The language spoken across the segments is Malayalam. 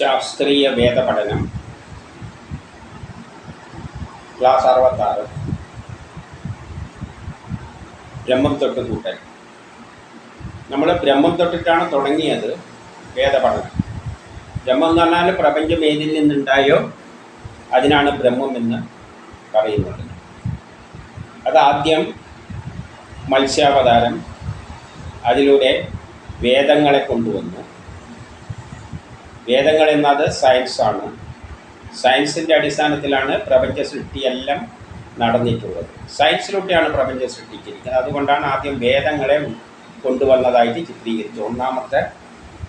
ശാസ്ത്രീയ വേദപഠനം. ക്ലാസ് അറുപത്താറ്. ബ്രഹ്മം തൊട്ട് കൂട്ടൽ. നമ്മൾ ബ്രഹ്മം തൊട്ടിട്ടാണ് തുടങ്ങിയത് വേദപഠനം. ബ്രഹ്മം എന്ന് പറഞ്ഞാൽ പ്രപഞ്ചം ഏതിൽ നിന്നുണ്ടായോ അതിനാണ് ബ്രഹ്മം എന്ന് പറയുന്നത്. അതാദ്യം മത്സ്യാവതാരം അതിലൂടെ വേദങ്ങളെ കൊണ്ടുവന്നു. വേദങ്ങൾ എന്നത് സയൻസാണ് സയൻസിന്റെ അടിസ്ഥാനത്തിലാണ് പ്രപഞ്ച സൃഷ്ടിയെല്ലാം നടന്നിട്ടുള്ളത്. സയൻസിലൂടെയാണ് പ്രപഞ്ചം സൃഷ്ടിച്ചിരിക്കുന്നത്. അതുകൊണ്ടാണ് ആദ്യം വേദങ്ങളെ കൊണ്ടുവന്നതായിട്ട് ചിത്രീകരിച്ചത്. ഒന്നാമത്തെ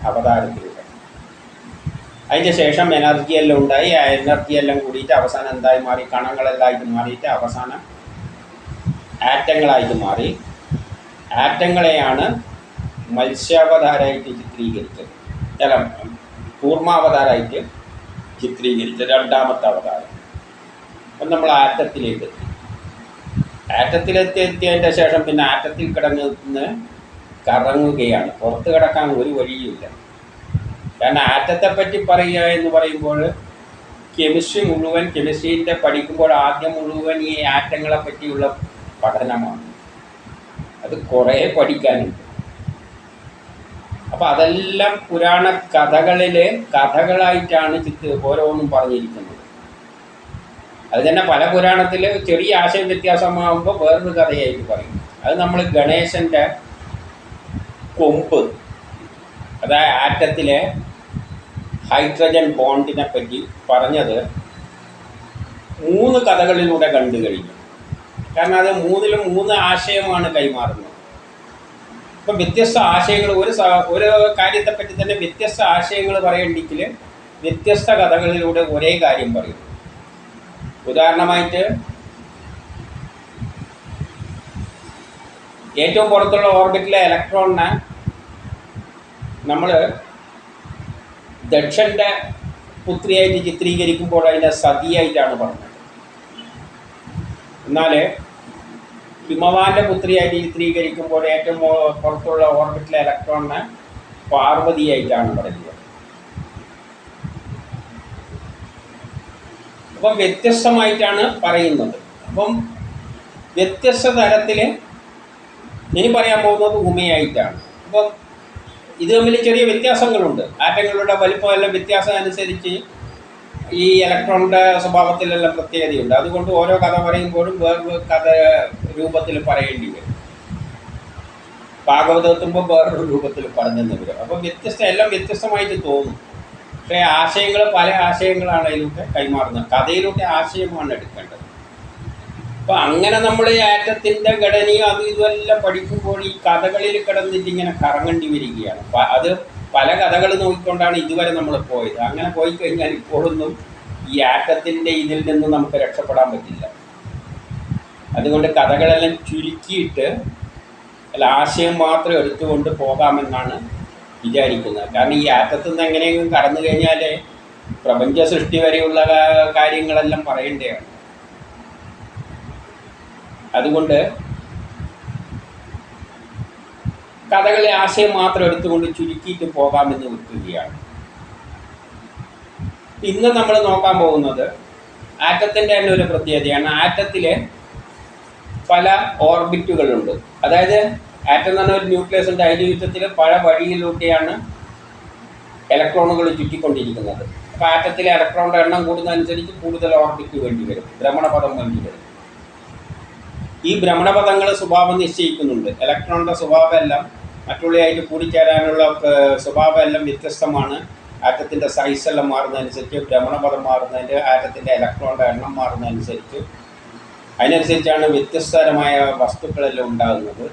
അവതാരത്തിലൂടെ. അതിന്റെ ശേഷം എനർജി എല്ലാം ഉണ്ടായി. ആ എനർജി എല്ലാം കൂടിയിട്ട് അവസാനം എന്തായി മാറി? കണങ്ങളെല്ലാമായിട്ട് മാറിയിട്ട് അവസാനം ആറ്റങ്ങളായിട്ട് മാറി. ആറ്റങ്ങളെയാണ് മത്സ്യാവതാരമായിട്ട് ചിത്രീകരിച്ചത്. അല്ല കൂർമാവതാരമായിട്ട് ചിത്രീകരിച്ച രണ്ടാമത്തെ അവതാരം. അപ്പം നമ്മൾ ആറ്റത്തിലേക്ക് എത്തി. ആറ്റത്തിലെത്തി എത്തിയതിന്റെ ശേഷം പിന്നെ ആറ്റത്തിൽ കിടന്ന് കറങ്ങുകയാണ്. പുറത്ത് കിടക്കാൻ ഒരു വഴിയുമില്ല. കാരണം ആറ്റത്തെപ്പറ്റി പറയുക എന്ന് പറയുമ്പോൾ കെമിസ്ട്രി മുഴുവൻ കെമിസ്ട്രീന്റെ പഠിക്കുമ്പോൾ ആദ്യം മുഴുവൻ ഈ ആറ്റങ്ങളെ പറ്റിയുള്ള പഠനമാണ്. അത് കുറേ പഠിക്കാനുണ്ട്. അപ്പം അതെല്ലാം പുരാണ കഥകളിലെ കഥകളായിട്ടാണ് ചിത്ത് ഓരോന്നും പറഞ്ഞിരിക്കുന്നത്. അത് തന്നെ പല പുരാണത്തിൽ ചെറിയ ആശയ വ്യത്യാസമാകുമ്പോൾ വേറൊരു കഥയായിട്ട് പറയും. അത് നമ്മൾ ഗണേശന്റെ കൊമ്പ് അതായത് ആറ്റത്തിലെ ഹൈഡ്രജൻ ബോണ്ടിനെ പറ്റി പറഞ്ഞത് മൂന്ന് കഥകളിലൂടെ കണ്ടു കഴിഞ്ഞു. കാരണം അത് മൂന്നിലും മൂന്ന് ആശയമാണ് കൈമാറുന്നത്. ഇപ്പം വ്യത്യസ്ത ആശയങ്ങൾ ഒരു ഒരു കാര്യത്തെപ്പറ്റി തന്നെ വ്യത്യസ്ത ആശയങ്ങൾ പറയണ്ടെങ്കിൽ വ്യത്യസ്ത കഥകളിലൂടെ ഒരേ കാര്യം പറയും. ഉദാഹരണമായിട്ട് ഏറ്റവും പുറത്തുള്ള ഓർബിറ്റിലെ ഇലക്ട്രോണിനെ നമ്മൾ ദക്ഷന്റെ പുത്രിയായിട്ട് ചിത്രീകരിക്കുമ്പോൾ അതിനെ സതിയായിട്ടാണ് പറഞ്ഞത്. എന്നാൽ ഹിമവാന്റെ പുത്രിയായിട്ട് ചിത്രീകരിക്കുമ്പോൾ ഏറ്റവും പുറത്തുള്ള ഓർബിറ്റിലെ ഇലക്ട്രോണിനെ പാർവതിയായിട്ടാണ് പറയുന്നത്. അപ്പം വ്യത്യസ്തമായിട്ടാണ് പറയുന്നത്. അപ്പം വ്യത്യസ്ത തരത്തിൽ ഇനി പറയാൻ പോകുന്നത് ഉമയായിട്ടാണ്. അപ്പം ഇത് തമ്മിൽ ചെറിയ വ്യത്യാസങ്ങളുണ്ട്. ആറ്റങ്ങളുടെ വലിപ്പമെല്ലാം വ്യത്യാസം അനുസരിച്ച് ഈ ഇലക്ട്രോണിന്റെ സ്വഭാവത്തിലെല്ലാം പ്രത്യേകതയുണ്ട്. അതുകൊണ്ട് ഓരോ കഥ പറയുമ്പോഴും വേറെ കഥ രൂപത്തിൽ പറയേണ്ടി വരും. ഭാഗവതം എത്തുമ്പോൾ വേറൊരു രൂപത്തിൽ പറഞ്ഞെന്ന് വരും. അപ്പോൾ വ്യത്യസ്ത എല്ലാം വ്യത്യസ്തമായിട്ട് തോന്നും. പക്ഷേ ആശയങ്ങൾ പല ആശയങ്ങളാണ് അതിലൂടെ കൈമാറുന്നത്. കഥയിലൂടെ ആശയമാണ് എടുക്കേണ്ടത്. അപ്പോൾ അങ്ങനെ നമ്മൾ ഈ ആറ്റത്തിന്റെ ഘടനയും അതും ഇതുമെല്ലാം പഠിക്കുമ്പോൾ ഈ കഥകളിൽ കിടന്നിട്ട് ഇങ്ങനെ കറങ്ങേണ്ടി വരികയാണ്. അത് പല കഥകൾ നോക്കിക്കൊണ്ടാണ് ഇതുവരെ നമ്മൾ പോയത്. അങ്ങനെ പോയി കഴിഞ്ഞാൽ ഇപ്പോഴൊന്നും ഈ ആറ്റത്തിന്റെ ഇതിൽ നിന്ന് നമുക്ക് രക്ഷപ്പെടാൻ പറ്റില്ല. അതുകൊണ്ട് കഥകളെല്ലാം ചുരുക്കിയിട്ട് അല്ല ആശയം മാത്രം എടുത്തുകൊണ്ട് പോകാമെന്നാണ് വിചാരിക്കുന്നത്. കാരണം ഈ ആറ്റത്തിൽ നിന്ന് എങ്ങനെയെങ്കിലും കടന്നു കഴിഞ്ഞാൽ പ്രപഞ്ച സൃഷ്ടി വരെയുള്ള കാര്യങ്ങളെല്ലാം പറയേണ്ടതാണ്. അതുകൊണ്ട് കഥകളെ ആശയം മാത്രം എടുത്തുകൊണ്ട് ചുരുക്കിയിട്ട് പോകാമെന്ന് വെക്കുകയാണ്. ഇന്ന് നമ്മൾ നോക്കാൻ പോകുന്നത് ആറ്റത്തിന്റെ തന്നെ ഒരു പ്രത്യേകതയാണ്. ആറ്റത്തിലെ പല ഓർബിറ്റുകളുണ്ട്. അതായത് ആറ്റം എന്ന് പറഞ്ഞ ഒരു ന്യൂക്ലിയസ് ഉണ്ട്. അതിന്റെ യുദ്ധത്തിൽ പല വഴിയിലൂടെയാണ് ഇലക്ട്രോണുകൾ ചുറ്റിക്കൊണ്ടിരിക്കുന്നത്. അപ്പോൾ ആറ്റത്തിലെ ഇലക്ട്രോണിന്റെ എണ്ണം കൂടുന്നതനുസരിച്ച് കൂടുതൽ ഓർബിറ്റ് വേണ്ടി വരും. ഭ്രമണപഥം വേണ്ടി വരും. ഈ ഭ്രമണപഥങ്ങൾ സ്വഭാവം നിശ്ചയിക്കുന്നുണ്ട്. ഇലക്ട്രോണിന്റെ സ്വഭാവം എല്ലാം മറ്റുള്ളതായിട്ട് കൂടിച്ചേരാനുള്ള സ്വഭാവം എല്ലാം വ്യത്യസ്തമാണ്. ആറ്റത്തിന്റെ സൈസെല്ലാം മാറുന്നതനുസരിച്ച് ഭ്രമണപഥം മാറുന്നതിന്റെ ആറ്റത്തിന്റെ ഇലക്ട്രോണിന്റെ എണ്ണം മാറുന്നതനുസരിച്ച്. അതിനനുസരിച്ചാണ് വ്യത്യസ്തരമായ വസ്തുക്കളെല്ലാം ഉണ്ടാകുന്നത്.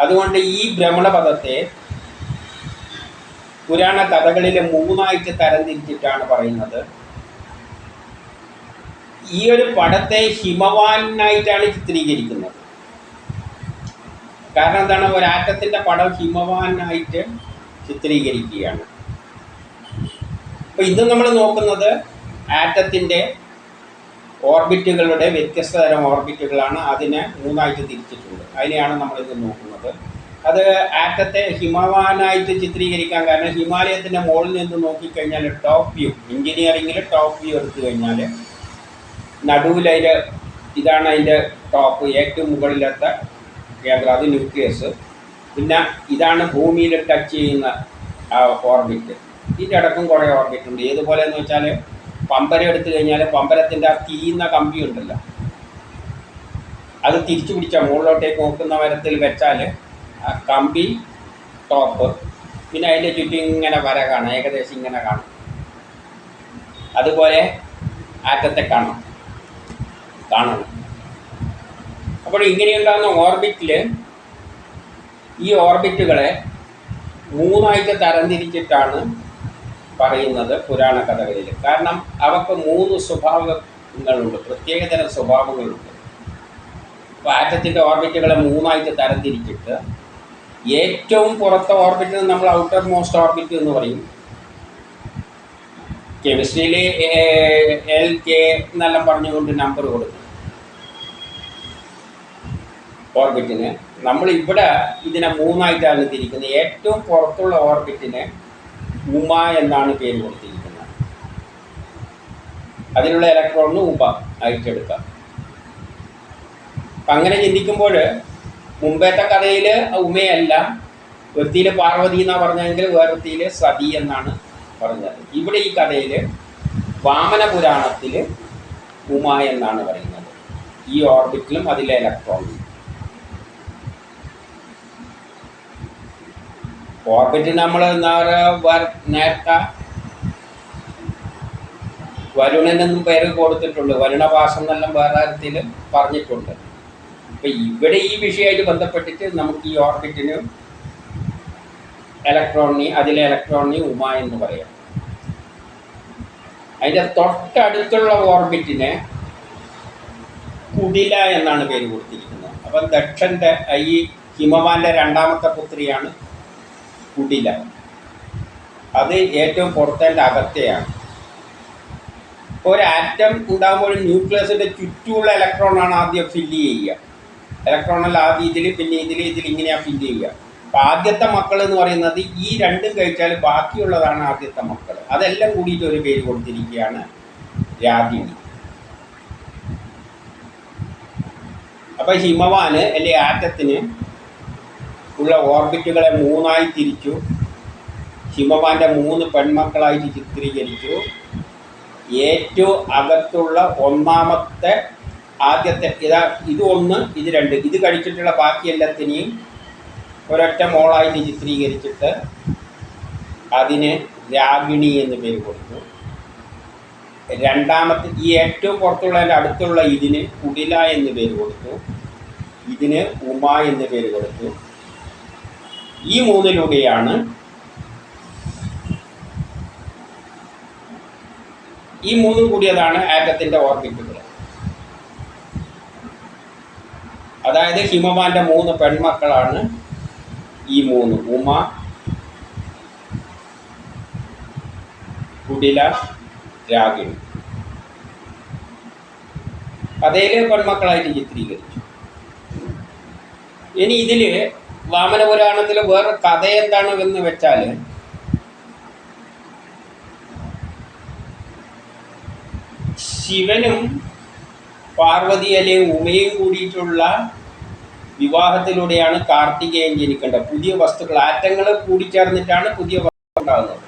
അതുകൊണ്ട് ഈ ഭ്രമണപഥത്തെ പുരാണ കഥകളിലെ മൂന്നായിട്ട് തരംതിരിച്ചിട്ടാണ് പറയുന്നത്. ഈ ഒരു പടത്തെ ഹിമവാനായിട്ടാണ് ചിത്രീകരിക്കുന്നത്. കാരണം എന്താണ്? ഒരാറ്റത്തിന്റെ പടം ഹിമവാനായിട്ട് ചിത്രീകരിക്കുകയാണ്. അപ്പോൾ ഇത് നമ്മൾ നോക്കുന്നത് ആറ്റത്തിന്റെ ഓർബിറ്റുകളുടെ വ്യത്യസ്ത തരം ഓർബിറ്റുകളാണ്. അതിനെ മൂന്നായിട്ട് തിരിച്ചിട്ടുണ്ട്. അതിനെയാണ് നമ്മളിത് നോക്കുന്നത്. അത് ആറ്റത്തെ ഹിമവാനായിട്ട് ചിത്രീകരിക്കാൻ കാരണം ഹിമാലയത്തിന്റെ മുകളിൽ നിന്ന് നോക്കിക്കഴിഞ്ഞാൽ ടോപ്പ് വ്യൂ എഞ്ചിനീയറിങ്ങിൽ ടോപ്പ് വ്യൂ എടുത്തു കഴിഞ്ഞാൽ നടുവിൽ ഇതാണ് അതിന്റെ ടോപ്പ് ഏറ്റവും മുകളിലത്തെ കേന്ദ്രം. അത് ന്യൂക്ലിയസ് പിന്നെ ഇതാണ് ഭൂമിയിൽ ടച്ച് ചെയ്യുന്ന ആ ഓർബിറ്റ് ഇതിന്റെ അടക്കം കുറേ ഓർബിറ്റ് ഉണ്ട്. ഏതുപോലെ എന്ന് വെച്ചാൽ പമ്പരം എടുത്തു കഴിഞ്ഞാൽ പമ്പരത്തിന്റെ ആ തീയുന്ന കമ്പി ഉണ്ടല്ലോ. അത് തിരിച്ചു പിടിച്ചാൽ മുകളിലോട്ടേക്ക് നോക്കുന്ന വരത്തിൽ വെച്ചാൽ ആ കമ്പി ടോപ്പ് പിന്നെ അതിന്റെ ചുറ്റും ഇങ്ങനെ വര കാണാം. ഏകദേശം ഇങ്ങനെ കാണും. അതുപോലെ ആറ്റത്തെ കാണാം. കാണണം അപ്പോൾ ഇങ്ങനെയുണ്ടാകുന്ന ഓർബിറ്റിൽ ഈ ഓർബിറ്റുകളെ മൂന്നായിട്ട് തരംതിരിച്ചിട്ടാണ് പറയുന്നത് പുരാണ കഥകളിൽ കാരണം അവക്ക് മൂന്ന് സ്വഭാവങ്ങളുണ്ട്. പ്രത്യേകതരം സ്വഭാവങ്ങളുണ്ട്. അപ്പോൾ ആറ്റത്തിന്റെ ഓർബിറ്റുകളെ മൂന്നായിട്ട് തരംതിരിച്ചിട്ട് ഏറ്റവും പുറത്തെ ഓർബിറ്റിന് നമ്മൾ ഔട്ടർ മോസ്റ്റ് ഓർബിറ്റ് എന്ന് പറയും. കെമിസ്ട്രിയിൽ എൽ കെ എന്നെല്ലാം പറഞ്ഞുകൊണ്ട് നമ്പർ കൊടുക്കും. ഓർബിറ്റിന്. നമ്മൾ ഇവിടെ ഇതിനെ മൂന്നായിട്ടാണ് തിരിക്കുന്നത് ഏറ്റവും പുറത്തുള്ള ഓർബിറ്റിന് ഉമ എന്നാണ് പേര് കൊടുത്തിരിക്കുന്നത്. അതിലുള്ള ഇലക്ട്രോണിന് ഉപ ആയിട്ടെടുക്കാം അപ്പം അങ്ങനെ ചിന്തിക്കുമ്പോൾ മുമ്പത്തെ കഥയിൽ ഉമയല്ല വൃത്തിയിൽ പാർവതി എന്നാണ് പറഞ്ഞതെങ്കിൽ വേറൊത്തിയിൽ സതി എന്നാണ് പറഞ്ഞത്. ഇവിടെ ഈ കഥയിൽ വാമന പുരാണത്തിൽ ഉമ എന്നാണ് പറയുന്നത്. ഈ ഓർബിറ്റിലും അതിലെ ഇലക്ട്രോണിലും ഓർബിറ്റ് നമ്മൾ നേരത്തെ വരുണനെന്നും പേര് കൊടുത്തിട്ടുണ്ട്. വരുണവാസം എന്നെല്ലാം വേറെ തരത്തിൽ പറഞ്ഞിട്ടുണ്ട്. അപ്പം ഇവിടെ ഈ വിഷയമായിട്ട് ബന്ധപ്പെട്ടിട്ട് നമുക്ക് ഈ ഓർബിറ്റിന് ഇലക്ട്രോണി അതിലെ ഇലക്ട്രോണി ഉമ എന്ന് പറയാം. അതിന്റെ തൊട്ടടുത്തുള്ള ഓർബിറ്റിനെ കുടില എന്നാണ് പേര് കൊടുത്തിരിക്കുന്നത്. അപ്പം ദക്ഷന്റെ ഈ ഹിമവാന്റെ രണ്ടാമത്തെ പുത്രിയാണ് കുടില അത് ഏറ്റവും പുറത്തേണ്ട അകത്തെയാണ്. ഒരു ആറ്റം ഉണ്ടാകുമ്പോൾ ന്യൂക്ലിയസിന്റെ ചുറ്റുമുള്ള ഇലക്ട്രോണാണ് ആദ്യം ഫില്ല് ചെയ്യുക. ഇലക്ട്രോണല്ല ആദ്യം ഇതിൽ പിന്നെ ഇതിൽ ഇതിൽ ഇങ്ങനെയാണ് ഫില്ല് ചെയ്യുക. അപ്പോൾ ആദ്യത്തെ മക്കൾ എന്ന് പറയുന്നത് ഈ രണ്ടും കഴിച്ചാൽ ബാക്കിയുള്ളതാണ് ആദ്യത്തെ മക്കൾ അതെല്ലാം കൂടിയിട്ട് ഒരു പേര് കൊടുത്തിരിക്കുകയാണ് രാഗിണി അപ്പോൾ ഹിമവാന് അല്ലെ ആറ്റത്തിന് ഉള്ള ഓർബിറ്റുകളെ മൂന്നായി തിരിച്ചു. ഹിമവാന്റെ മൂന്ന് പെൺമക്കളായിട്ട് ചിത്രീകരിച്ചു. ഏറ്റവും അകത്തുള്ള ഒന്നാമത്തെ ആദ്യത്തെ ഇതാ ഇത് ഒന്ന് ഇത് രണ്ട്. ഇത് കഴിച്ചിട്ടുള്ള ബാക്കി എല്ലാത്തിനെയും ഒരൊറ്റ മോളായിട്ട് ചിത്രീകരിച്ചിട്ട് അതിന് രാഗിണി എന്ന് പേര് കൊടുത്തു. രണ്ടാമത്തെ ഈ ഏറ്റവും പുറത്തുള്ളതിന്റെ അടുത്തുള്ള ഇതിന് കുടില എന്ന് പേര് കൊടുത്തു. ഇതിന് ഉമ എന്ന് പേര് കൊടുത്തു. ഈ മൂന്നിലൂടെയാണ് ഈ മൂന്നും കൂടിയതാണ് ആറ്റത്തിന്റെ ഓർബിറ്റുകൾ. അതായത് ഹിമവാന്റെ മൂന്ന് പെൺമക്കളാണ് ഈ മൂന്ന്. ഉമ കുടില രാഗിണി. കഥയിലെ പെൺമക്കളായിട്ട് ചിത്രീകരിച്ചു. ഇനി ഇതിൽ വാമന പുരാണത്തിൽ വേറെ കഥ എന്താണ് എന്ന് വെച്ചാൽ ശിവനും പാർവതി അല്ലെങ്കിൽ ഉമയും കൂടിയിട്ടുള്ള വിവാഹത്തിലൂടെയാണ് കാർത്തികേയൻ ജനിക്കേണ്ടത്. പുതിയ വസ്തുക്കൾ ആറ്റങ്ങൾ കൂടിച്ചേർന്നിട്ടാണ് പുതിയ വസ്തു ഉണ്ടാകുന്നത്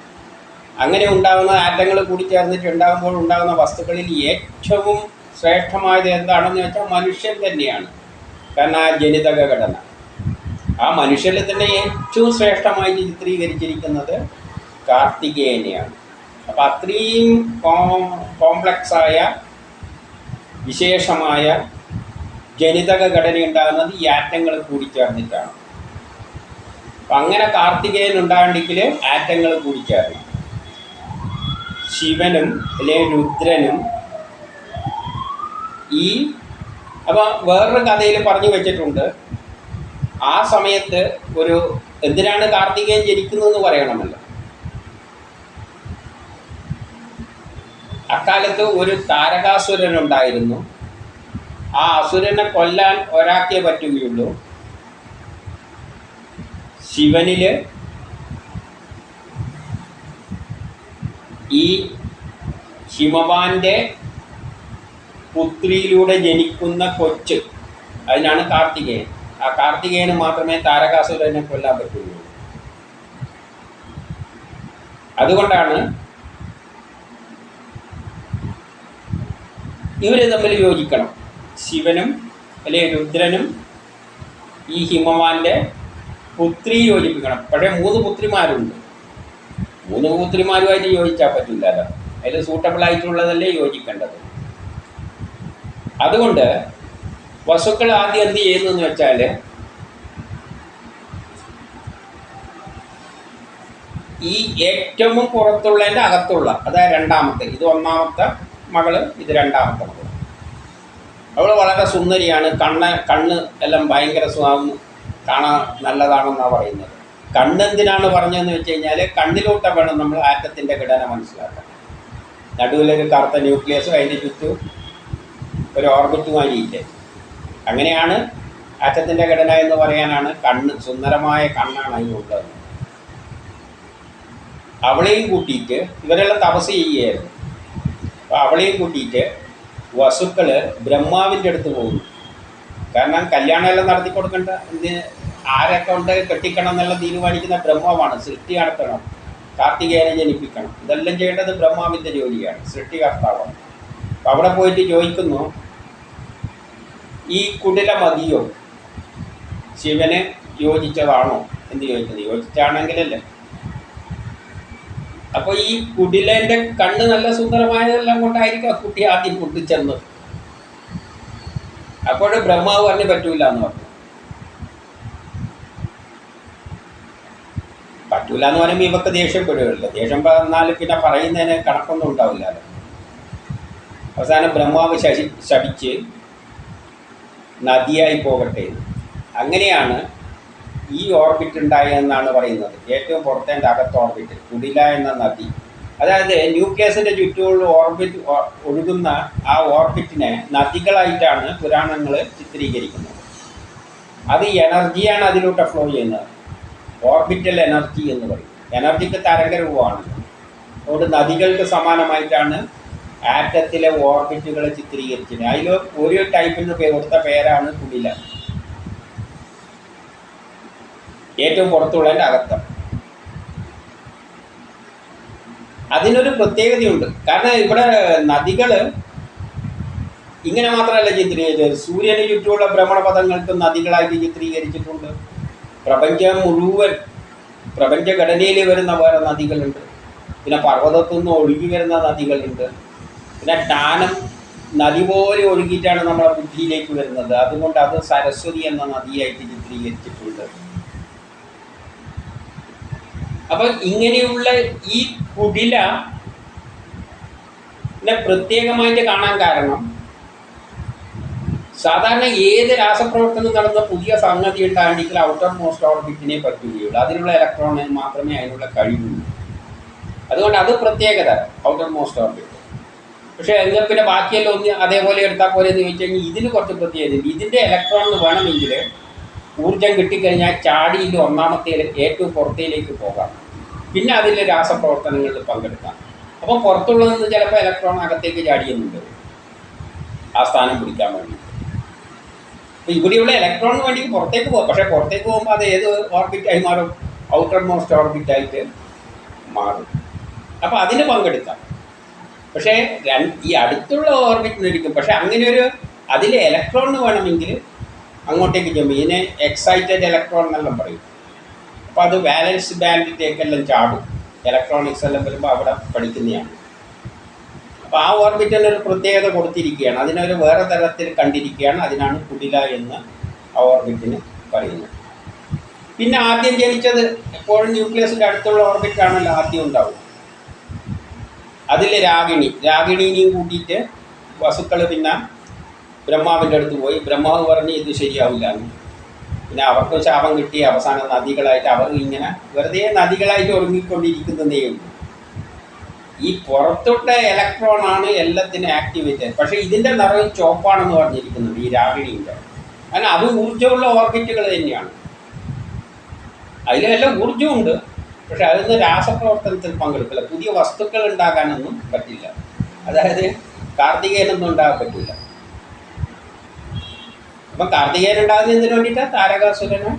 അങ്ങനെ ഉണ്ടാകുന്ന ആറ്റങ്ങൾ കൂടിച്ചേർന്നിട്ട് ഉണ്ടാകുമ്പോൾ ഉണ്ടാകുന്ന വസ്തുക്കളിൽ ഏറ്റവും ശ്രേഷ്ഠമായത് എന്താണെന്ന് വെച്ചാൽ മനുഷ്യൻ തന്നെയാണ്. കാരണം ആ ജനിതക ഘടന. ആ മനുഷ്യരിൽ തന്നെ ഏറ്റവും ശ്രേഷ്ഠമായി ചിത്രീകരിച്ചിരിക്കുന്നത് കാർത്തികേയനെയാണ്. അപ്പോൾ അത്രയും കോംപ്ലക്സായ വിശേഷമായ ജനിതക ഘടന ഉണ്ടാകുന്നത് ഈ ആറ്റങ്ങൾ കൂടിച്ചേർന്നിട്ടാണ് അപ്പം അങ്ങനെ കാർത്തികേയൻ ഉണ്ടാകണമെങ്കിൽ ആറ്റങ്ങൾ കൂടിച്ചേർന്നു ശിവനും അല്ലെങ്കിൽ രുദ്രനും ഈ അപ്പോൾ വേറൊരു കഥയിൽ പറഞ്ഞു വെച്ചിട്ടുണ്ട്. ആ സമയത്ത് ഒരു എന്തിനാണ് കാർത്തികേയൻ ജനിക്കുന്നതെന്ന് പറയണമല്ലോ. അക്കാലത്ത് ഒരു താരകാസുരൻ ഉണ്ടായിരുന്നു. ആ അസുരനെ കൊല്ലാൻ ഒരാക്കേ പറ്റുകയുള്ളൂ. ശിവനിൽ ഈ ഹിമവാന്റെ പുത്രിയിലൂടെ ജനിക്കുന്ന കൊച്ച് അതിനാണ് കാർത്തികേയൻ. ആ കാർത്തികേയന് മാത്രമേ താരകാസുരനെ കൊല്ലാൻ പറ്റുള്ളൂ. അതുകൊണ്ടാണ് ഇവർ തമ്മിൽ യോജിക്കണം. ശിവനും അല്ലെങ്കിൽ രുദ്രനും ഈ ഹിമവാന്റെ പുത്രി യോജിപ്പിക്കണം. പക്ഷേ മൂന്ന് പുത്രിമാരുണ്ട്. മൂന്ന് പുത്രിമാരുമായിട്ട് യോജിച്ചാൽ പറ്റില്ലല്ലോ അതിൽ സൂട്ടബിൾ ആയിട്ടുള്ളതല്ലേ യോജിക്കേണ്ടത്. അതുകൊണ്ട് വസുക്കൾ ആദ്യം എന്ത് ചെയ്യുന്നതെന്ന് വെച്ചാൽ ഈ ഏറ്റവും പുറത്തുള്ളതിന്റെ അകത്തുള്ള അതായത് രണ്ടാമത്തെ ഇത് ഒന്നാമത്തെ മകൾ ഇത് രണ്ടാമത്തെ മകൾ. അവൾ വളരെ സുന്ദരിയാണ്. കണ്ണ് കണ്ണ് എല്ലാം ഭയങ്കര കാണാൻ നല്ലതാണെന്നാണ് പറയുന്നത്. കണ്ണെന്തിനാണ് പറഞ്ഞതെന്ന് വെച്ച് കഴിഞ്ഞാൽ കണ്ണിലോട്ട് വേണം നമ്മൾ ആറ്റത്തിന്റെ ഘടന മനസ്സിലാക്കാൻ. നടുവിലൊരു കറുത്ത ന്യൂക്ലിയസും അതിന്റെ ചുറ്റും ഒരു ഓർബിറ്റ് മാരിയില്ലേ അങ്ങനെയാണ് ആറ്റത്തിന്റെ ഘടന എന്ന് പറയാനാണ് കണ്ണ് സുന്ദരമായ കണ്ണാണ് അതിനുള്ളത് അവളെയും കൂട്ടിയിട്ട് ഇവരെല്ലാം തപസ് ചെയ്യുകയായിരുന്നു. അപ്പോൾ അവളെയും കൂട്ടിയിട്ട് വസുക്കൾ ബ്രഹ്മാവിന്റെ അടുത്ത് പോകുന്നു. കാരണം കല്യാണം എല്ലാം നടത്തി കൊടുക്കേണ്ട ആരൊക്കെ ഉണ്ട് കെട്ടിക്കണം എന്നെല്ലാം തീരുമാനിക്കുന്ന ബ്രഹ്മാവാണ് സൃഷ്ടി നടത്തണം കാർത്തികേയനെ ജനിപ്പിക്കണം. ഇതെല്ലാം ചെയ്യേണ്ടത് ബ്രഹ്മാവിന്റെ ജോലിയാണ് സൃഷ്ടികർത്താവാണ്. അപ്പോൾ അവിടെ പോയിട്ട് ചോദിക്കുന്നു ഈ കുടില മതിയോ ശിവന് യോജിച്ചതാണോ എന്ന് ചോദിക്കുന്നത് യോജിച്ചാണെങ്കിലല്ലേ. അപ്പോൾ ഈ കുടിലന്റെ കണ്ണ് നല്ല സുന്ദരമായതെല്ലാം കൊണ്ടായിരിക്കും ആ കുട്ടി ആദ്യം പൊട്ടിച്ചെന്നത് അപ്പോൾ ബ്രഹ്മാവ് പറഞ്ഞ് പറ്റൂല എന്ന് പറഞ്ഞു. പറ്റൂല എന്ന് പറയുമ്പോൾ ഇവക്ക് ദേഷ്യം പെടുകയില്ല. ദേഷ്യം പറഞ്ഞാൽ പിന്നെ പറയുന്നതിന് കണക്കൊന്നും ഉണ്ടാവില്ലല്ലോ. അവസാനം ബ്രഹ്മാവ് ശശി ശപിച്ച് നദിയായി പോകട്ടെ. അങ്ങനെയാണ് ഈ ഓർബിറ്റ് ഉണ്ടായതെന്നാണ് പറയുന്നത്. ഏറ്റവും പുറത്തേന്റെ അകത്ത് ഓർബിറ്റ് കുടില എന്ന നദി. അതായത് ന്യൂക്ലിയസിന്റെ ചുറ്റുമുള്ള ഓർബിറ്റ് ഒഴുകുന്ന ആ ഓർബിറ്റിനെ നദികളായിട്ടാണ് പുരാണങ്ങൾ ചിത്രീകരിക്കുന്നത്. അത് എനർജിയാണ് അതിലൂടെ ഫ്ലോ ചെയ്യുന്നത്. ഓർബിറ്റൽ എനർജി എന്ന് പറയും. എനർജിക്ക് തരംഗരൂപമാണ്. അതുകൊണ്ട് നദികൾക്ക് സമാനമായിട്ടാണ് ആറ്റത്തിലെ ഓർബിറ്റുകളെ ചിത്രീകരിച്ചത് അതിൽ ഒരു ടൈപ്പിൽ നിന്ന് കൊടുത്ത പേരാണ് കുടില. ഏറ്റവും പുറത്തുള്ളതിന്റെ അകത്തം. അതിനൊരു പ്രത്യേകതയുണ്ട്. കാരണം ഇവിടെ നദികൾ ഇങ്ങനെ മാത്രമല്ല ചിത്രീകരിച്ചത്. സൂര്യന് ചുറ്റുമുള്ള ഭ്രമണപഥങ്ങൾക്ക് നദികളായിട്ട് ചിത്രീകരിച്ചിട്ടുണ്ട്. പ്രപഞ്ചം മുഴുവൻ പ്രപഞ്ചഘടനയിൽ വരുന്ന വേറെ നദികളുണ്ട്. പിന്നെ പർവതത്തു നിന്ന് ഒഴുകി വരുന്ന നദികളുണ്ട്. പിന്നെ ടാനം നദി പോലെ ഒഴുകിയിട്ടാണ് നമ്മുടെ ബുദ്ധിയിലേക്ക് വരുന്നത്. അതുകൊണ്ട് അത് സരസ്വതി എന്ന നദിയായിട്ട് ചിത്രീകരിച്ചിട്ടുണ്ട്. അപ്പൊ ഇങ്ങനെയുള്ള ഈ കുടില പ്രത്യേകമായിട്ട് കാണാൻ കാരണം സാധാരണ ഏത് രാസപ്രവർത്തനം നടന്ന പുതിയ സംഗതി ഉണ്ടാകണമെങ്കിൽ ഔട്ടർ മോസ്റ്റ് ഓർബിറ്റിനെ പറ്റുകയുള്ളൂ അതിനുള്ള ഇലക്ട്രോണിന് മാത്രമേ അതിനുള്ള കഴിവുള്ളൂ. അതുകൊണ്ട് അത് പ്രത്യേകത ഔട്ടർ മോസ്റ്റ് ഓർബിറ്റ് പക്ഷേ എന്നാൽ പിന്നെ ബാക്കിയെല്ലാം ഒന്ന് അതേപോലെ എടുത്താൽ പോലെ എന്ന് ചോദിച്ചു കഴിഞ്ഞാൽ ഇതിന് കുറച്ച് പ്രത്യേകത ഇതിന്റെ ഇലക്ട്രോൺ വേണമെങ്കിൽ ഊർജം കിട്ടിക്കഴിഞ്ഞാൽ ചാടിയിൽ ഒന്നാമത്തെ ഏറ്റവും പുറത്തേലേക്ക് പോകാം. പിന്നെ അതിൽ രാസപ്രവർത്തനങ്ങളിൽ പങ്കെടുക്കാം. അപ്പോൾ പുറത്തുള്ളതെന്ന് ചിലപ്പോൾ ഇലക്ട്രോൺ അകത്തേക്ക് ചാടിയെന്നുണ്ട്. ആ സ്ഥാനം പിടിക്കാൻ വേണ്ടി. അപ്പോൾ ഇവിടെയുള്ള ഇലക്ട്രോണിന് വേണ്ടി പുറത്തേക്ക് പോകും. പക്ഷേ പുറത്തേക്ക് പോകുമ്പോൾ അത് ഏത് ഓർബിറ്റായി മാറും? ഔട്ടർ മോസ്റ്റ് ഓർബിറ്റായിട്ട് മാറും. അപ്പോൾ അതിന് പങ്കെടുക്കാം. പക്ഷേ ഈ അടുത്തുള്ള ഓർബിറ്റിനിരിക്കും പക്ഷേ അങ്ങനെ ഒരു അതിൽ ഇലക്ട്രോൺ വേണമെങ്കിൽ അങ്ങോട്ടേക്ക് ചുമ ഇതിനെ എക്സൈറ്റഡ് ഇലക്ട്രോൺ എന്നെല്ലാം പറയും. അപ്പോൾ അത് ബാലൻസ് ബാൻഡിലേക്കെല്ലാം ചാടും. ഇലക്ട്രോണിക്സ് എല്ലാം വരുമ്പോൾ അവിടെ പഠിക്കുന്നതാണ്. അപ്പോൾ ആ ഓർബിറ്റിന് ഒരു പ്രത്യേകത കൊടുത്തിരിക്കുകയാണ്. അതിനൊരു വേറെ തരത്തിൽ കണ്ടിരിക്കുകയാണ്. അതിനാണ് കുടില എന്ന് ആ ഓർബിറ്റിന് പറയുന്നത്. പിന്നെ ആദ്യം ജനിച്ചത് എപ്പോഴും ന്യൂക്ലിയസിന്റെ അടുത്തുള്ള ഓർബിറ്റാണല്ലോ ആദ്യം ഉണ്ടാവും അതിൽ രാഗിണി രാഗിണീനെയും കൂട്ടിയിട്ട് വസുക്കൾ പിന്നെ ബ്രഹ്മാവിന്റെ അടുത്ത് പോയി. ബ്രഹ്മാവ് പറഞ്ഞ് ഇത് ശരിയാവില്ല. പിന്നെ അവർക്ക് ശാപം കിട്ടി. അവസാനം നദികളായിട്ട് അവർ ഇങ്ങനെ വെറുതെ നദികളായിട്ട് ഒടുങ്ങിക്കൊണ്ടിരിക്കുന്നതേ ഉള്ളൂ. ഈ പുറത്തോട്ട ഇലക്ട്രോണാണ് എല്ലാത്തിനും ആക്ടിവേറ്റ് പക്ഷേ ഇതിന്റെ നിറം ചോപ്പാണെന്ന് പറഞ്ഞിരിക്കുന്നത് ഈ രാഗിണീന്റെ. കാരണം അത് ഊർജമുള്ള ഓർബിറ്റുകൾ തന്നെയാണ്. അതിലെല്ലാം ഊർജമുണ്ട്. പക്ഷെ അതിന് രാസപ്രവർത്തനത്തിൽ പങ്കെടുക്കില്ല. പുതിയ വസ്തുക്കൾ ഉണ്ടാകാനൊന്നും പറ്റില്ല. അതായത് കാർത്തികേയനൊന്നും ഉണ്ടാകാൻ പറ്റില്ല. അപ്പം കാർത്തികേയൻ ഉണ്ടാകുന്ന എന്തിനു വേണ്ടിയിട്ടാണ് താരകാസുരനെ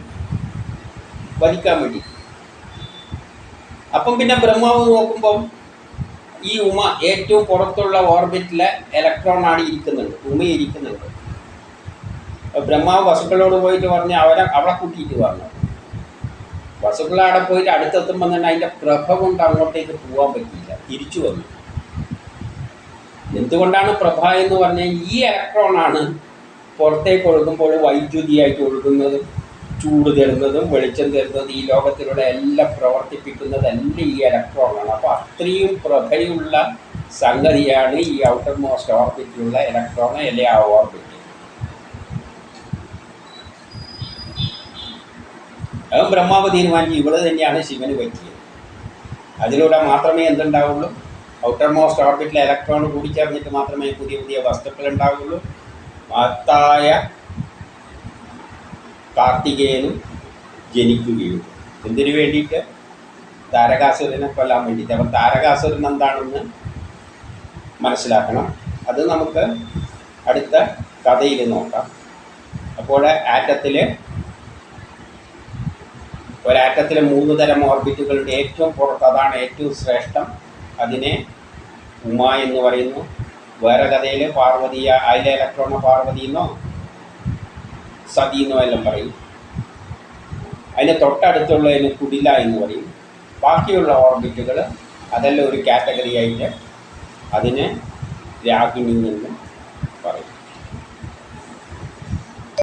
വധിക്കാൻ വേണ്ടി. അപ്പം പിന്നെ ബ്രഹ്മാവ് നോക്കുമ്പം ഈ ഉമ ഏറ്റവും പുറത്തുള്ള ഓർബിറ്റിലെ ഇലക്ട്രോണാണ് ഇരിക്കുന്നുണ്ട് ഉമ ഇരിക്കുന്നുണ്ട് ബ്രഹ്മാവ് വസുക്കളോട് പോയിട്ട് പറഞ്ഞ് അവരെ അവളെ കൂട്ടിയിട്ട് പറഞ്ഞു വസുക്കൾ അവിടെ പോയിട്ട് അടുത്തെത്തുമ്പോൾ തന്നെ അതിന്റെ പ്രഭ കൊണ്ട് അങ്ങോട്ടേക്ക് പോകാൻ പറ്റില്ല തിരിച്ചു വന്നു. എന്തുകൊണ്ടാണ് പ്രഭ എന്ന് പറഞ്ഞാൽ ഈ ഇലക്ട്രോൺ ആണ് പുറത്തേക്ക് ഒഴുകുമ്പോൾ വൈദ്യുതിയായിട്ട് ഒഴുകുന്നത് ചൂട് തരുന്നതും വെളിച്ചം തരുന്നതും ഈ ലോകത്തിലൂടെ എല്ലാം പ്രവർത്തിപ്പിക്കുന്നത് എല്ലാം ഈ ഇലക്ട്രോണാണ് അപ്പോൾ അത്രയും പ്രഭയുള്ള സംഗതിയാണ് ഈ ഔട്ടർ മോസ്റ്റ് ഓർബിറ്റിലുള്ള ഇലക്ട്രോൺ അല്ലെ ആ ഓർബിറ്റ് അത് ബ്രഹ്മാവ് തീരുമാനിച്ചു. ഇവൾ തന്നെയാണ് ശിവന് പറ്റിയത്. അതിലൂടെ മാത്രമേ എന്തുണ്ടാവുള്ളൂ? ഔട്ടർ മോസ്റ്റ് ഓർബിറ്റിലെ ഇലക്ട്രോൺ കൂടിച്ചേർന്നിട്ട് മാത്രമേ പുതിയ പുതിയ വസ്തുക്കൾ ഉണ്ടാവുള്ളൂ. മഹത്തായ കാർത്തികേയനും ജനിക്കുകയുള്ളൂ എന്തിനു വേണ്ടിയിട്ട്? താരകാസുരനെ കൊല്ലാൻ വേണ്ടിയിട്ട്. അപ്പം താരകാസുരൻ എന്താണെന്ന് മനസ്സിലാക്കണം. അത് നമുക്ക് അടുത്ത കഥയിൽ നോക്കാം. അപ്പോൾ ആറ്റത്തിൽ ഒരാറ്റത്തിലെ മൂന്ന് തരം ഓർബിറ്റുകളുടെ ഏറ്റവും പുറത്ത് അതാണ് ഏറ്റവും ശ്രേഷ്ഠം. അതിനെ ഉമ എന്ന് പറയുന്നു. വേറെ കഥയിൽ പാർവതിയ അതിലെ ഇലക്ട്രോണ പാർവതി എന്നോ സതി എന്നോ എല്ലാം പറയും. അതിന് തൊട്ടടുത്തുള്ളതിന് കുടില എന്ന് പറയും. ബാക്കിയുള്ള ഓർബിറ്റുകൾ അതെല്ലാം ഒരു കാറ്റഗറി ആയിട്ട് അതിനെ രാഗിണി എന്നും